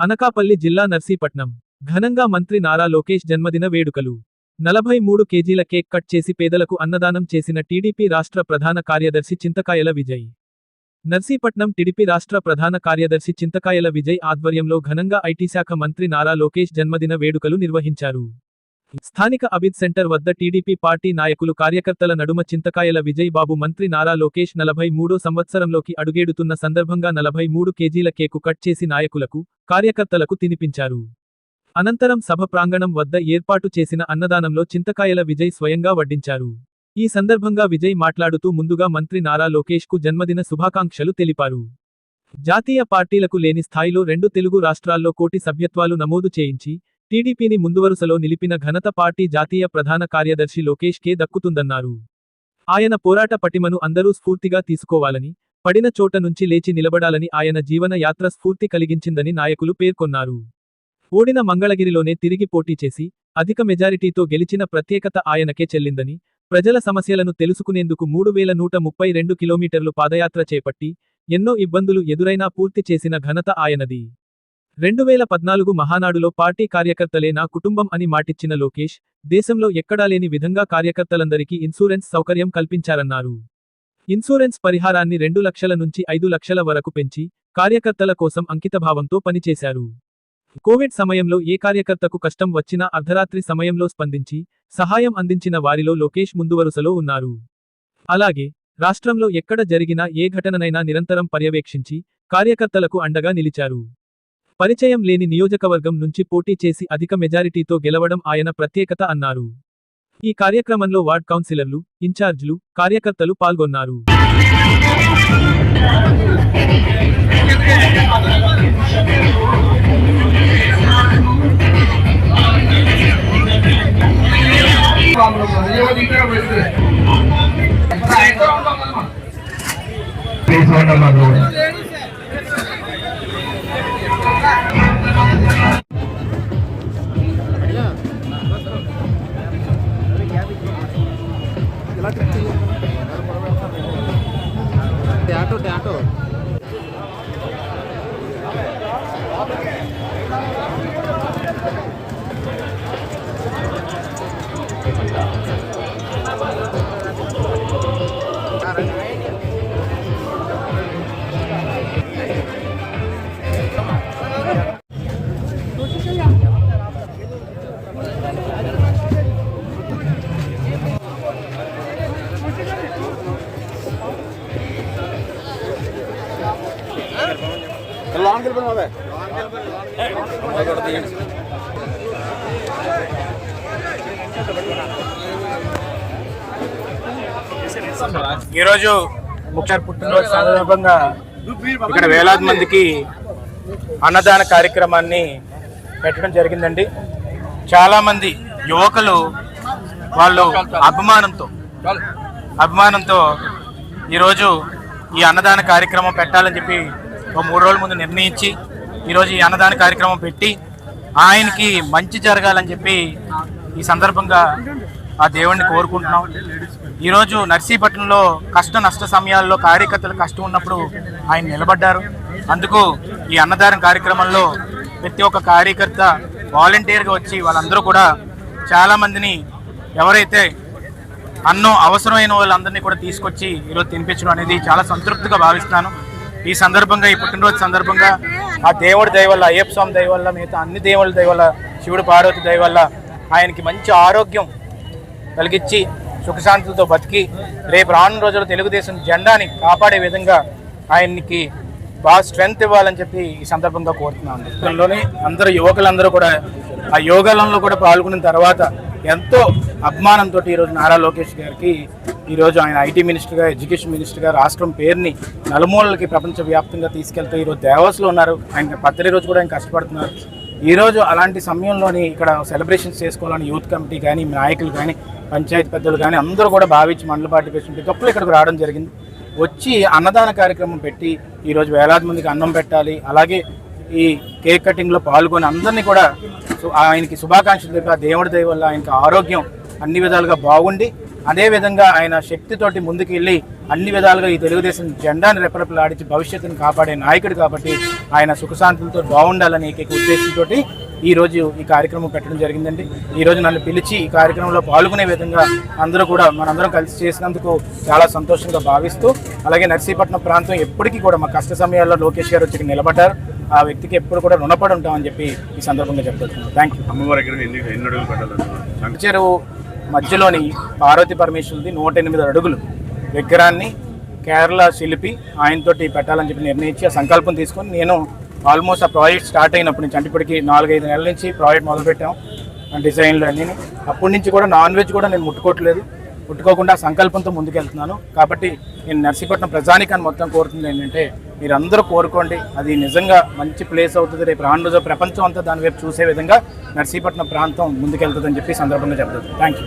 అనకాపల్లి జిల్లా నర్సీపట్నం. ఘనంగా మంత్రి నారా లోకేష్ జన్మదిన వేడుకలు. నలభై మూడు కేజీల కేక్ కట్ చేసి పేదలకు అన్నదానం చేసిన టీడీపీ రాష్ట్ర ప్రధాన కార్యదర్శి చింతకాయల విజయ్. నర్సీపట్నం టీడీపీ రాష్ట్ర ప్రధాన కార్యదర్శి చింతకాయల విజయ్ ఆధ్వర్యంలో ఘనంగా ఐటీ శాఖ మంత్రి నారా లోకేష్ జన్మదిన వేడుకలు నిర్వహించారు. స్థానిక అబిద్ సెంటర్ వద్ద టీడీపీ పార్టీ నాయకులు కార్యకర్తల నడుమ చింతకాయల విజయ్ బాబు మంత్రి నారా లోకేష్ నలభై మూడో సంవత్సరంలోకి అడుగేడుతున్న సందర్భంగా నలభై మూడు కేజీల కేకు కట్ చేసి నాయకులకు కార్యకర్తలకు తినిపించారు. అనంతరం సభ ప్రాంగణం వద్ద ఏర్పాటు చేసిన అన్నదానంలో చింతకాయల విజయ్ స్వయంగా వడ్డించారు. ఈ సందర్భంగా విజయ్ మాట్లాడుతూ ముందుగా మంత్రి నారా లోకేష్కు జన్మదిన శుభాకాంక్షలు తెలిపారు. జాతీయ పార్టీలకు లేని స్థాయిలో రెండు తెలుగు రాష్ట్రాల్లో కోటి సభ్యత్వాలు నమోదు చేయించి టీడీపీని ముందువరుసలో నిలిపిన ఘనత పార్టీ జాతీయ ప్రధాన కార్యదర్శి లోకేష్ కే దక్కుతుందన్నారు. ఆయన పోరాట పటిమను అందరూ స్ఫూర్తిగా తీసుకోవాలని పడిన చోట నుంచి లేచి నిలబడాలని ఆయన జీవన యాత్ర స్ఫూర్తి కలిగించిందని నాయకులు పేర్కొన్నారు. ఓడిన మంగళగిరిలోనే తిరిగి పోటీ చేసి అధిక మెజారిటీతో గెలిచిన ప్రత్యేకత ఆయనకే చెల్లిందని ప్రజల సమస్యలను తెలుసుకునేందుకు మూడు వేల నూట ముప్పై రెండు కిలోమీటర్లు పాదయాత్ర చేపట్టి ఎన్నో ఇబ్బందులు ఎదురైనా పూర్తి చేసిన ఘనత ఆయనది. రెండు వేల పద్నాలుగు మహానాడులో పార్టీ కార్యకర్తలే నా కుటుంబం అని మాటిచ్చిన లోకేష్ దేశంలో ఎక్కడా లేని విధంగా కార్యకర్తలందరికీ ఇన్సూరెన్స్ సౌకర్యం కల్పించారన్నారు. ఇన్సూరెన్స్ పరిహారాన్ని రెండు లక్షల నుంచి ఐదు లక్షల వరకు పెంచి కార్యకర్తల కోసం అంకితభావంతో పనిచేశారు. కోవిడ్ సమయంలో ఏ కార్యకర్తకు కష్టం వచ్చినా అర్ధరాత్రి సమయంలో స్పందించి సహాయం అందించిన వారిలో లోకేష్ ముందువరుసలో ఉన్నారు. అలాగే రాష్ట్రంలో ఎక్కడ జరిగినా ఏ ఘటననైనా నిరంతరం పర్యవేక్షించి కార్యకర్తలకు అండగా నిలిచారు. పరిచయం లేని నియోజకవర్గం నుంచి పోటీ చేసి అధిక మెజారిటీతో గెలవడం ఆయన ప్రత్యేకత అన్నారు. ఈ కార్యక్రమంలో వార్డ్ కౌన్సిలర్లు ఇన్ఛార్జ్లు కార్యకర్తలు పాల్గొన్నారు. Please auto auto. ఈరోజు ముఖ్యార్ పుట్టినరోజు సందర్భంగా ఇక్కడ వేలాది మందికి అన్నదాన కార్యక్రమాన్ని పెట్టడం జరిగిందండి. చాలా మంది యువకులు వాళ్ళు అభిమానంతో అభిమానంతో ఈరోజు ఈ అన్నదాన కార్యక్రమం పెట్టాలని చెప్పి ఒక మూడు రోజుల ముందు నిర్ణయించి ఈరోజు ఈ అన్నదాన కార్యక్రమం పెట్టి ఆయనకి మంచి జరగాలని చెప్పి ఈ సందర్భంగా ఆ దేవుణ్ణి కోరుకుంటున్నాం. ఈరోజు నర్సీపట్నంలో కష్ట నష్ట సమయాల్లో కార్యకర్తలు కష్టం ఉన్నప్పుడు ఆయన నిలబడ్డారు. అందుకు ఈ అన్నదానం కార్యక్రమంలో ప్రతి ఒక్క కార్యకర్త వాలంటీర్గా వచ్చి వాళ్ళందరూ కూడా చాలామందిని ఎవరైతే అన్నం అవసరమైన వాళ్ళందరినీ కూడా తీసుకొచ్చి ఈరోజు తినిపించడం అనేది చాలా సంతృప్తిగా భావిస్తున్నాను. ఈ సందర్భంగా ఈ పుట్టినరోజు సందర్భంగా ఆ దేవుడి దయ వల్ల అయ్యప్ప స్వామి దయ వల్ల మిగతా అన్ని దేవుళ్ళ దయ వల్ల శివుడు పార్వతి దయ వల్ల ఆయనకి మంచి ఆరోగ్యం కలిగించి సుఖశాంతులతో బతికి రేపు రానున్న రోజుల్లో తెలుగుదేశం జెండాని కాపాడే విధంగా ఆయనకి బాగా స్ట్రెంగ్త్ ఇవ్వాలని చెప్పి ఈ సందర్భంగా కోరుతున్నాను. అందులోనే అందరూ యువకులందరూ కూడా ఆ యోగాలంలో కూడా పాల్గొన్న తర్వాత ఎంతో అభిమానంతో ఈరోజు నారా లోకేష్ గారికి ఈరోజు ఆయన ఐటీ మినిస్టర్గా ఎడ్యుకేషన్ మినిస్టర్గా రాష్ట్రం పేరుని నలుమూలలకి ప్రపంచవ్యాప్తంగా తీసుకెళ్తూ ఈరోజు దేవాసులో ఉన్నారు. ఆయన పద్దరి రోజు కూడా ఆయన కష్టపడుతున్నారు. ఈరోజు అలాంటి సమయంలోని ఇక్కడ సెలబ్రేషన్స్ చేసుకోవాలని యూత్ కమిటీ కానీ నాయకులు కానీ పంచాయతీ పెద్దలు కానీ అందరూ కూడా భావించి మండల పార్టీ ప్రెసిడెంట్ ఇక్కడికి రావడం జరిగింది. వచ్చి అన్నదాన కార్యక్రమం పెట్టి ఈరోజు వేలాది మందికి అన్నం పెట్టాలి. అలాగే ఈ కేక్ కటింగ్లో పాల్గొని అందరినీ కూడా ఆయనకి శుభాకాంక్షలు తెలిపి ఆ దేవుడి దయ వల్ల ఆయనకి ఆరోగ్యం అన్ని విధాలుగా బాగుండి అదే విధంగా ఆయన శక్తితోటి ముందుకు వెళ్ళి అన్ని విధాలుగా ఈ తెలుగుదేశం జెండాని రెపరెపలాడించి భవిష్యత్తును కాపాడే నాయకుడు కాబట్టి ఆయన సుఖశాంతులతో బాగుండాలనే ఏకైక ఉద్దేశంతో ఈ రోజు ఈ కార్యక్రమం పెట్టడం జరిగిందండి. ఈ రోజు నన్ను పిలిచి ఈ కార్యక్రమంలో పాల్గొనే విధంగా అందరూ కూడా మనందరం కలిసి చేసినందుకు చాలా సంతోషంగా భావిస్తూ అలాగే నర్సీపట్నం ప్రాంతం ఎప్పటికీ కూడా మా కష్ట సమయాల్లో లోకేష్ గారు వచ్చి నిలబడ్డారు. ఆ వ్యక్తికి ఎప్పుడు కూడా రుణపడి ఉంటామని చెప్పి ఈ సందర్భంగా చెప్పదలుచుకున్నాను థ్యాంక్ యూ అమ్మవారి ఎన్ని అడుగులు చెరువు మధ్యలోని పార్వతి పరమేశ్వరుది నూట ఎనిమిది అడుగులు విగ్రహాన్ని కేరళ శిల్పి ఆయనతోటి పెట్టాలని చెప్పి నిర్ణయించి ఆ సంకల్పం తీసుకొని నేను ఆల్మోస్ట్ ఆ ప్రాజెక్ట్ స్టార్ట్ అయినప్పటి నుంచి అంటే ఇప్పటికి నాలుగైదు నెలల నుంచి ప్రాజెక్ట్ మొదలుపెట్టాం ఆ డిజైన్లు అన్నీ అప్పటి నుంచి కూడా నాన్ వెజ్ కూడా నేను ముట్టుకోవట్లేదు. ముట్టుకోకుండా సంకల్పంతో ముందుకెళ్తున్నాను. కాబట్టి నేను నర్సీపట్నం ప్రజానికాన్ని మొత్తం కోరుతుంది ఏంటంటే మీరందరూ కోరుకోండి. అది నిజంగా మంచి ప్లేస్ అవుతుంది. రేపు రాను ప్రపంచం అంతా దాని వైపు చూసే విధంగా నర్సీపట్నం ప్రాంతం ముందుకెళ్తుందని చెప్పి సందర్భంగా చెప్తాను థ్యాంక్ యూ